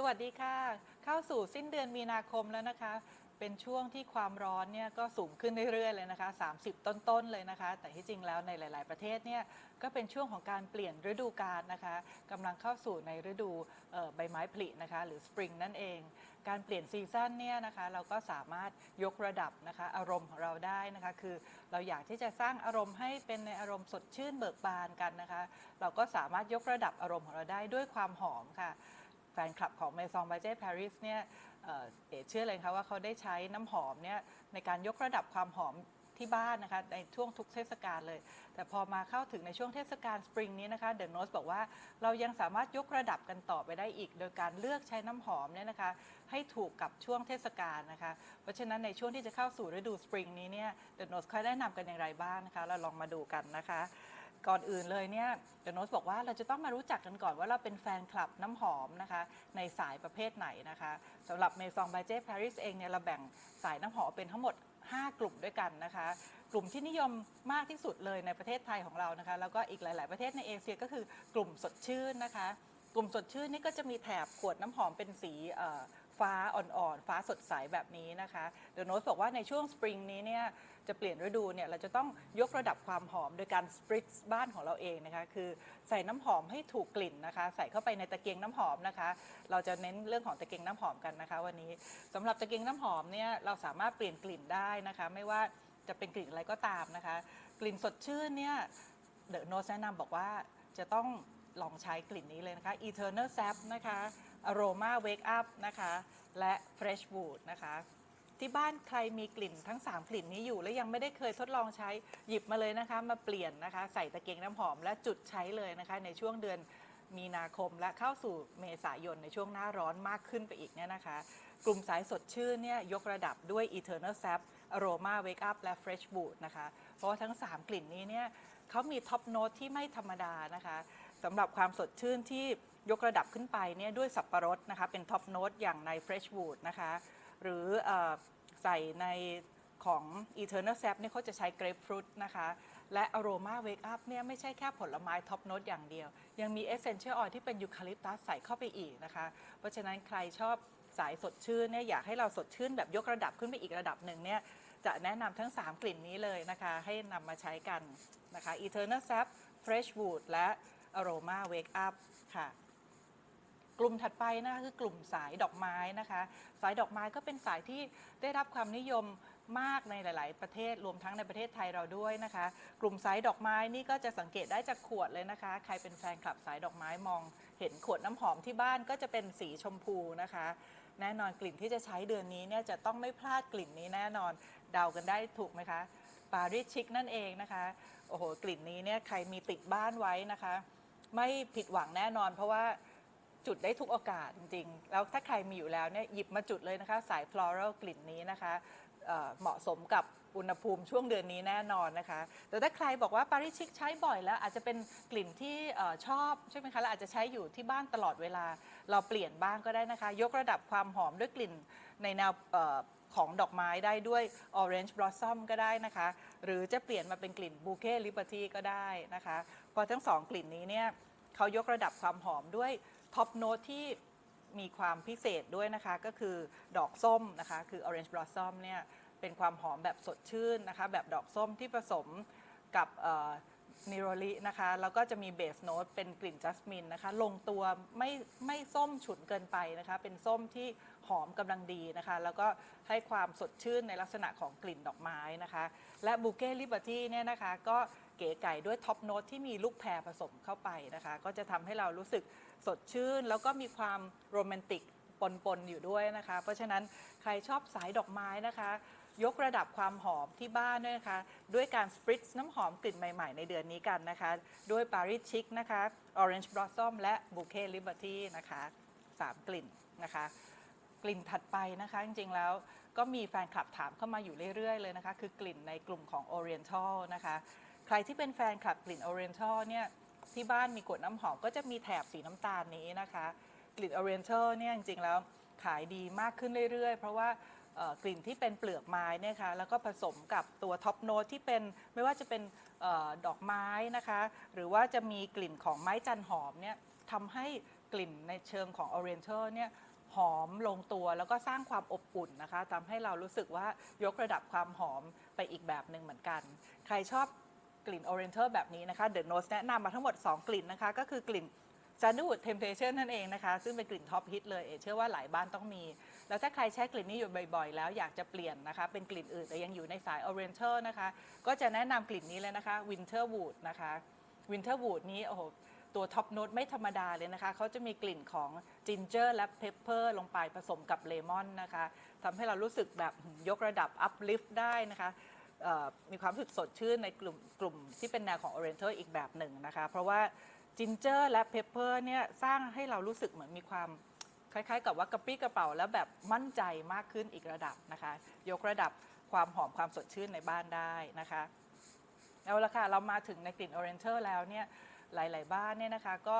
สวัสดีค่ะ เข้าสู่สิ้นเดือนมีนาคมแล้วนะคะ เป็นช่วงที่ความร้อนเนี่ยก็สูงขึ้นเรื่อยๆเลยนะคะ 30 ต้นๆเลยนะคะ แต่ที่จริงแล้วในหลาย ๆ ประเทศเนี่ยก็เป็นช่วงของการเปลี่ยนฤดูกาลนะคะกำลังเข้าสู่ในฤดูใบไม้ผลินะคะ หรือสปริงนั่นเอง การเปลี่ยนซีซั่นเนี่ยนะคะ เราก็สามารถยกระดับนะคะ อารมณ์ของเราได้นะคะ คือเราอยากที่จะสร้างอารมณ์ให้เป็นในอารมณ์สดชื่นเบิกบานกันนะคะ เราก็สามารถยกระดับอารมณ์ของเราได้ด้วยความหอมค่ะ ฟนคลับของ Maison b a j e Paris เนี่ยเอ่อเอ๋เชื่อเลยคะว่าเขาได้ใช้น้ำหอมเนี่ยในการยกระดับความหอมที่บ้านนะคะในช่วงทุกเทศกาลเลย แต่พอมาเข้าถึงในช่วงเทศกาลสปริงนี้นะคะเดอะโนสบอกว่าเรายังสามารถยกระดับกันต่อไปได้อีก โดยการเลือกใช้น้ำหอมเนี่ยนะคะให้ถูกกับช่วงเทศกาลนะคะ เพราะฉะนั้นในช่วงที่จะเข้าสู่ฤดูสปริงนี้เนี่ยเดอะโนสค่อยแนะนำกันอย่างไรบ้างนะคะ เราลองมาดูกันนะคะ ก่อนอื่นเลยเนี่ยเดอะโนสบอกว่าเราจะต้องมารู้จักกันก่อนว่าเราเป็นแฟนคลับน้ำหอมนะคะ ในสายประเภทไหนนะคะสำหรับเมซองบาเจ p ปารีสเองเนี่ยเราแบ่งสายน้ำหอมเป็นทั้งหมด 5 กลุ่มด้วยกันนะคะ กลุ่มที่นิยมมากที่สุดเลยในประเทศไทยของเรานะคะ แล้วก็อีกหลาย ๆ ประเทศในเอเชียก็คือกลุ่มสดชื่นนะคะ กลุ่มสดชื่นนี่ก็จะมีแถบขวดน้ำหอมเป็นสีฟ้าอ่อนๆ ฟ้าสดใสแบบนี้นะคะเดอะโนสบอกว่าในช่วงสปริงนี้เนี่ย จะเปลี่ยนฤดูเนี่ยเราจะต้องยกระดับความหอมโดยการสปริตบ้านของเราเองนะคะคือใส่น้ำหอมให้ถูกกลิ่นนะคะ ใส่เข้าไปในตะเกียงน้ำหอมนะคะ เราจะเน้นเรื่องของตะเกียงน้ำหอมกันนะคะ วันนี้สำหรับตะเกียงน้ำหอมเนี่ยเราสามารถเปลี่ยนกลิ่นได้นะคะ ไม่ว่าจะเป็นกลิ่นอะไรก็ตามนะคะ กลิ่นสดชื่นเนี่ยเดอะโนสแนะนำบอกว่าจะต้องลองใช้กลิ่นนี้เลยนะคะ Eternal Sap นะคะ Aroma Wake Up นะคะ และ Fresh Wood นะคะ ที่บ้านใครมีกลิ่นทั้ง 3 กลิ่นนี้อยู่ และยังไม่ได้เคยทดลองใช้หยิบมาเลยนะคะ มาเปลี่ยนนะคะ ใส่ตะเกียงน้ำหอมและจุดใช้เลยนะคะ ในช่วงเดือนมีนาคมและเข้าสู่เมษายนในช่วงหน้าร้อนมากขึ้นไปอีกเนี่ยนะคะ กลุ่มสายสดชื่นเนี่ยยกระดับด้วย Eternal Sap Aroma Wake Up และ Fresh Wood นะคะ เพราะว่าทั้ง 3 กลิ่นนี้เนี่ยเขามีท็อปโน้ตที่ไม่ธรรมดานะคะสำหรับความสดชื่นที่ยกระดับขึ้นไปเนี่ยด้วยสับปะรดนะคะ เป็นท็อปโน้ตอย่างใน Fresh Wood นะคะ หรือออใส่ในของ Eternal Sap เนี่ยเขาจะใช้ Grapefruit นะคะ และ Aroma Wake Up เนี่ยไม่ใช่แค่ผลไม้ท็อปโน้ตอย่างเดียว ยังมี Essential Oil ที่เป็นยูคาลิปตัสใส่เข้าไปอีกนะคะ เพราะฉะนั้นใครชอบสายสดชื่นเนี่ยอยากให้เราสดชื่นแบบยกระดับขึ้นไปอีกระดับหนึ่งเนี่ยจะแนะนำทั้ง 3 กลิ่นนี้เลยนะคะ ให้นำมาใช้กันนะคะ Eternal Sap Fresh Wood และ Aroma Wake Up ค่ะ กลุ่มถัดไปนะคะคือกลุ่มสายดอกไม้นะคะ สายดอกไม้ก็เป็นสายที่ได้รับความนิยมมากในหลาย ๆ ประเทศรวมทั้งในประเทศไทยเราด้วยนะคะ กลุ่มสายดอกไม้นี่ก็จะสังเกตได้จากขวดเลยนะคะ ใครเป็นแฟนคลับสายดอกไม้มอง เห็นขวดน้ำหอมที่บ้านก็จะเป็นสีชมพูนะคะ แน่นอนกลิ่นที่จะใช้เดือนนี้เนี่ยจะต้องไม่พลาดกลิ่นนี้แน่นอนเดากันได้ถูกไหมคะปารีสชิคนั่นเองนะคะโอ้โหกลิ่นนี้เนี่ยใครมีติดบ้านไว้นะคะ ไม่ผิดหวังแน่นอน เพราะว่า จุดได้ทุกโอกาสจริงๆ แล้วถ้าใครมีอยู่แล้วเนี่ยหยิบมาจุดเลยนะคะ สาย floral กลิ่นนี้นะคะเอ่อเหมาะสมกับอุณหภูมิช่วงเดือนนี้แน่นอนนะคะ แต่ถ้าใครบอกว่าปารีสชิคใช้บ่อยแล้วอาจจะเป็นกลิ่นที่เอ่อชอบใช่ไหมคะแล้วอาจจะใช้อยู่ที่บ้านตลอดเวลา เราเปลี่ยนบ้างก็ได้นะคะ ยกระดับความหอมด้วยกลิ่นในแนวเอ่อของดอกไม้ได้ด้วย Orange Blossom ก็ได้นะคะ หรือจะเปลี่ยนมาเป็นกลิ่น Bouquet Liberty ก็ได้นะคะเพราะทั้งสองกลิ่นนี้เนี่ยเขายกระดับความหอมด้วย ท็อปโน้ตที่มีความพิเศษด้วยนะคะ ก็คือดอกส้มนะคะ คือ Orange Blossom เนี่ยเป็นความหอมแบบสดชื่นนะคะ แบบดอกส้มที่ผสมกับนิโรลินะคะ แล้วก็จะมีเบสโน้ตเป็นกลิ่นจัสมินนะคะ ลงตัวไม่ไม่ส้มฉุนเกินไปนะคะ เป็นส้มที่หอมกำลังดีนะคะ แล้วก็ให้ความสดชื่นในลักษณะของกลิ่นดอกไม้นะคะ และบูเก้ลิเบอร์ตี้เนี่ยนะคะก็ เก๋ไก่ด้วยท็อปโน้ตที่มีลูกแพรผสมเข้าไปนะคะ ก็จะทำให้เรารู้สึกสดชื่น แล้วก็มีความโรแมนติกปนๆอยู่ด้วยนะคะ เพราะฉะนั้นใครชอบสายดอกไม้นะคะ ยกระดับความหอมที่บ้านด้วยนะคะ ด้วยการสปริตน้ำหอมกลิ่นใหม่ๆ ในเดือนนี้กันนะคะ ด้วย Paris Chic นะคะ Orange Blossom และ Bouquet Liberty นะคะ 3 กลิ่นนะคะกลิ่นถัดไปนะคะ จริงๆแล้วก็มีแฟนคลับถามเข้ามาอยู่เรื่อยๆเลยนะคะ คือกลิ่นในกลุ่มของ Oriental นะคะ ใครที่เป็นแฟนคลับกลิ่น Oriental เนี่ยที่บ้านมีขวดน้ำหอมก็จะมีแถบสีน้ำตาลนี้นะคะ กลิ่น Oriental เนี่ยจริงๆแล้วขายดีมากขึ้นเรื่อยๆ เพราะว่ากลิ่นที่เป็นเปลือกไม้นี่ยค่ะแล้วก็ผสมกับตัวท็อปโน้ตที่เป็นไม่ว่าจะเป็นออดอกไม้นะคะ หรือว่าจะมีกลิ่นของไม้จันหอมเนี่ยทำให้กลิ่นในเชิงของ Oriental เนี่ยหอมลงตัวแล้วก็สร้างความอบอุ่นนะคะทำให้เรารู้สึกว่ายกระดับความหอมไปอีกแบบหนึ่งเหมือนกัน ใครชอบ กลิ่น Oriental แบบนี้นะคะ The Nose แนะนำมาทั้งหมด 2 กลิ่นนะคะ ก็คือกลิ่น Sandalwood Temptation นั่นเองนะคะ ซึ่งเป็นกลิ่นท็อปฮิตเลยเอเชื่อว่าหลายบ้านต้องมี แล้วถ้าใครใช้กลิ่นนี้อยู่บ่อยๆ แล้วอยากจะเปลี่ยนนะคะ เป็นกลิ่นอื่นแต่ยังอยู่ในสาย Oriental นะคะ ก็จะแนะนำกลิ่นนี้เลยนะคะ Winterwood นะคะ Winterwood นี้โอ้โหตัวท็อปโน้ตไม่ธรรมดาเลยนะคะ เขาจะมีกลิ่นของจินเจอร์และเพปเปอร์ลงไปผสมกับเลมอนนะคะทำให้เรารู้สึกแบบยกระดับ uplift ได้นะคะ มีความรู้สึกสดชื่นในกลุ่มกลุ่มที่เป็นแนวของ Oriental อีกแบบหนึ่งนะคะ เพราะว่าจินเจอร์และเพปเปอร์เนี่ยสร้างให้เรารู้สึกเหมือนมีความคล้ายๆ กับว่ากระปรี้กระเป๋าแล้วแบบมั่นใจมากขึ้นอีกระดับนะคะ ยกระดับความหอมความสดชื่นในบ้านได้นะคะเอาละค่ะ เรามาถึงในกลิ่น Oriental แล้วเนี่ยหลาย ๆ บ้านเนี่ยนะคะก็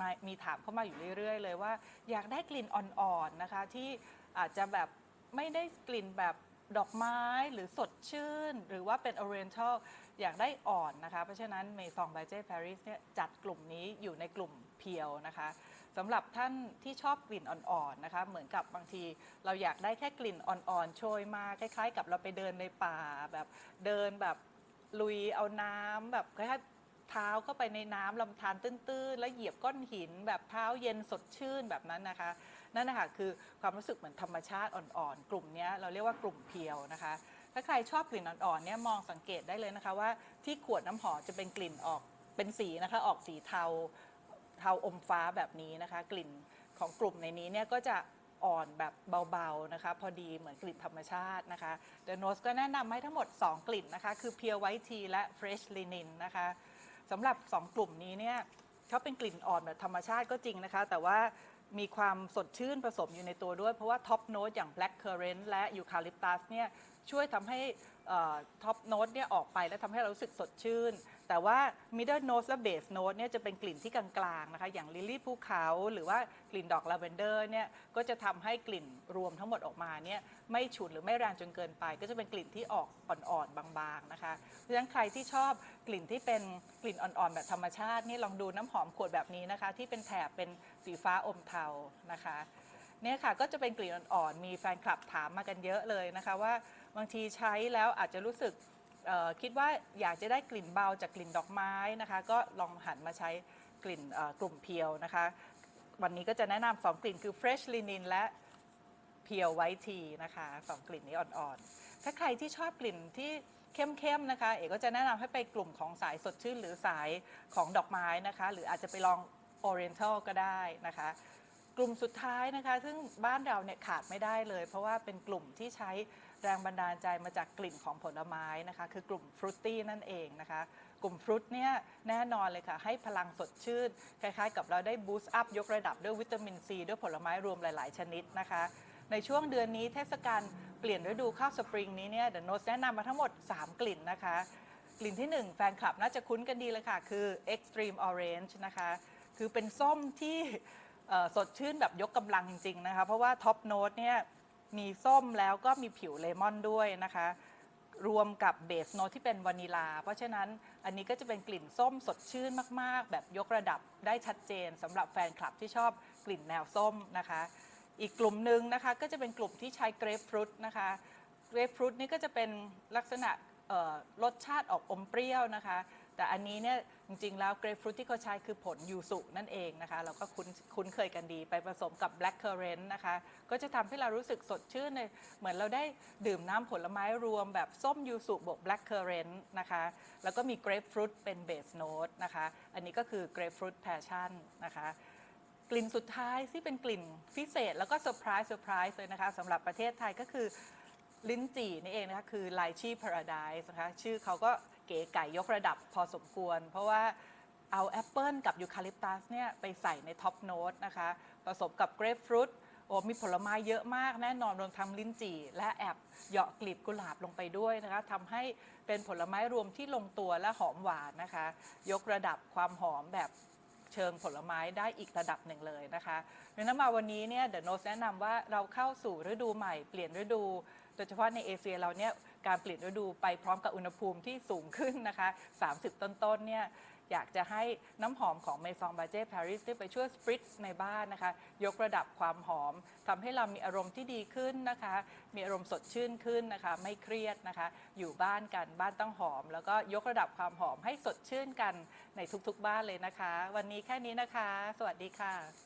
ม,มีถามเข้ามาอยู่เรื่อย ๆ เลยว่า อยากได้กลิ่นอ่อน ๆ นะคะที่อาจจะแบบไม่ได้กลิ่นแบบ ดอกไม้หรือสดชื่น หรือว่าเป็น Oriental อยากได้อ่อนนะคะ เพราะฉะนั้นเมซองบ y เจ Paris เนี่ยจัดกลุ่มนี้อยู่ในกลุ่มเพียวนะคะสำหรับท่านที่ชอบกลิ่นอ่อนๆนะคะ เหมือนกับบางทีเราอยากได้แค่กลิ่นอ่อนๆโชยมาคล้ายๆ กับเราไปเดินในป่าแบบเดินแบบลุยเอาน้ำแบบคล้ายเท้าเข้าไปในน้ำลำธารตื้นๆ แล้วเหยียบก้อนหินแบบเท้าเย็นสดชื่นแบบนั้นนะคะ นั่นนะคะคือความรู้สึกเหมือนธรรมชาติอ่อนๆ กลุ่มนี้เราเรียกว่ากลุ่มเพียวนะคะ ถ้าใครชอบกลิ่นอ่อนๆเนี่ยมองสังเกตได้เลยนะคะว่าที่ขวดน้ำหอมจะเป็นกลิ่นออกเป็นสีนะคะออกสีเทาเทาอมฟ้าแบบนี้นะคะ กลิ่นของกลุ่มในนี้เนี่ยก็จะอ่อนแบบเบาๆนะคะ พอดีเหมือนกลิ่นธรรมชาตินะคะเดอะโนสก็แนะนำให้ทั้งหมด 2 กลิ่นนะคะ คือ Pure White Tea และ Fresh Linen นะคะสำหรับ 2 กลุ่มนี้เนี่ยเขาเป็นกลิ่นอ่อนแบบธรรมชาติก็จริงนะคะ แต่ว่า มีความสดชื่นผสมอยู่ในตัวด้วย เพราะว่าท็อปโน้ตอย่าง Black Currant และยูคาลิปตัสเนี่ยช่วยทำให้ท็อปโน้ตเนี่ยออกไปและทำให้เรารู้สึกสดชื่น แต่ว่า middle note และ base note เนี่ยจะเป็นกลิ่นที่กลางๆนะคะอย่างลิลลี่ภูเขาหรือว่ากลิ่นดอกลาเวนเดอร์เนี่ยก็จะทำให้กลิ่นรวมทั้งหมดออกมาเนี่ยไม่ฉุนหรือไม่แรงจนเกินไป ก็จะเป็นกลิ่นที่ออกอ่อนๆบางๆนะคะเพราะฉะนั้นใครที่ชอบกลิ่นที่เป็นกลิ่นอ่อนๆแบบธรรมชาตินี่ลองดูน้ำหอมขวดแบบนี้นะคะที่เป็นแถบเป็นสีฟ้าอมเทานะคะเนี่ยค่ะก็จะเป็นกลิ่นอ่อนๆมีแฟนคลับถามมากันเยอะเลยนะคะว่าบางทีใช้แล้วอาจจะรู้สึก เอ่อคิดว่าอยากจะได้กลิ่นเบาจากกลิ่นดอกไม้นะคะ ก็ลองหันมาใช้กลิ่นเอ่อกลุ่มเพียวนะคะ วันนี้ก็จะแนะนำสองกลิ่นคือ Fresh Linen และเพียวไวท์ทีนะคะสองกลิ่นนี้อ่อนๆ ถ้าใครที่ชอบกลิ่นที่เข้มๆนะคะ เอกก็จะแนะนำให้ไปกลุ่มของสายสดชื่นหรือสายของดอกไม้นะคะ หรืออาจจะไปลอง Oriental ก็ได้นะคะ กลุ่มสุดท้ายนะคะ ซึ่งบ้านเราเนี่ยขาดไม่ได้เลย เพราะว่าเป็นกลุ่มที่ใช้แรงบันดาลใจมาจากกลิ่นของผลไม้นะคะ คือกลุ่มฟรุตตี้นั่นเองนะคะ กลุ่มฟรุตเนี่ยแน่นอนเลยค่ะ ให้พลังสดชื่น คล้ายๆ กับเราได้บูสต์อัพยกระดับด้วยวิตามินซีด้วยผลไม้รวมหลาย ๆ ชนิดนะคะ ในช่วงเดือนนี้เทศกาลเปลี่ยนฤดูข้าสปริงนี้เนี่ยเดอะโนสแนะนำมาทั้งหมด 3 กลิ่นนะคะ กลิ่นที่ 1 แฟนคลับน่าจะคุ้นกันดีเลยค่ะ คือ Extreme Orange นะคะ คือเป็นส้มที่ เอ่อสดชื่นแบบยกกำลังจริง ๆ นะคะ เพราะว่าท็อปโน้ตเนี่ยมีส้มแล้วก็มีผิวเลมอนด้วยนะคะ รวมกับเบสโน้ตที่เป็นวานิลา เพราะฉะนั้นอันนี้ก็จะเป็นกลิ่นส้มสดชื่นมากๆ แบบยกระดับได้ชัดเจนสำหรับแฟนคลับที่ชอบกลิ่นแนวส้มนะคะ อีกกลุ่มหนึ่งนะคะก็จะเป็นกลุ่มที่ใช้เกรปฟรุตนะคะเกรปฟรุตนี่ก็จะเป็นลักษณะเอ่อรสชาติออกอมเปรี้ยวนะคะ แต่อันนี้เนี่ยจริงๆ แล้วเกรปฟรุตที่เขาใช้คือผลยูสุนั่นเองนะคะ เราก็คุ้นคุ้นเคยกันดีไปผสมกับแบล็ c เคอร์เรนต์นะคะ ก็จะทำให้เรารู้สึกสดชื่นเลยเหมือนเราได้ดื่มน้ำผลไม้รวมแบบส้มยูสุบวกแบล็ c เคอร์เรนต์นะคะ แล้วก็มีเกรปฟรุตเป็นเบสโนตนะคะ อันนี้ก็คือเกรปฟรุตแพชชั่นนะคะกลิ่นสุดท้ายที่เป็นกลิ่นพิเศษแล้วก็เซอร์ไพรส์เซอร์ไพรส์เลยนะคะสำหรับประเทศไทยก็คือลิ้นจี่นี่เองนะคะคือไลชีพาราไดส์นะคะชื่อเขาก็ เก๋ไก่ยกระดับพอสมควร เพราะว่าเอาแอปเปิลกับยูคาลิปตัสเนี่ยไปใส่ในท็อปโน้ตนะคะผสมกับเกรปฟรุตโอ้มีผลไม้เยอะมากแน่นอนรวมทั้งลิ้นจี่ และแอบเหยาะกลีบกุหลาบลงไปด้วยนะคะทำให้เป็นผลไม้รวมที่ลงตัวและหอมหวานนะคะ ยกระดับความหอมแบบเชิงผลไม้ได้อีกระดับหนึ่งเลยนะคะดังนั้นมาวันนี้เนี่ยเดอะโนสแนะนำว่าเราเข้าสู่ฤดูใหม่เปลี่ยนฤดู โดยเฉพาะในเอเชียเราเนี่ย การเปลี่ยนฤดูไปพร้อมกับอุณหภูมิที่สูงขึ้นนะคะ 30 ต้นๆเนี่ยอยากจะให้น้ำหอมของเมซองบาเจ้ปารีสไปช่วยสปริตในบ้านนะคะ ยกระดับความหอมทำให้เรามีอารมณ์ที่ดีขึ้นนะคะ มีอารมณ์สดชื่นขึ้นนะคะ ไม่เครียดนะคะ อยู่บ้านกันบ้านต้องหอม แล้วก็ยกระดับความหอมให้สดชื่นกันในทุกๆบ้านเลยนะคะ วันนี้แค่นี้นะคะ สวัสดีค่ะ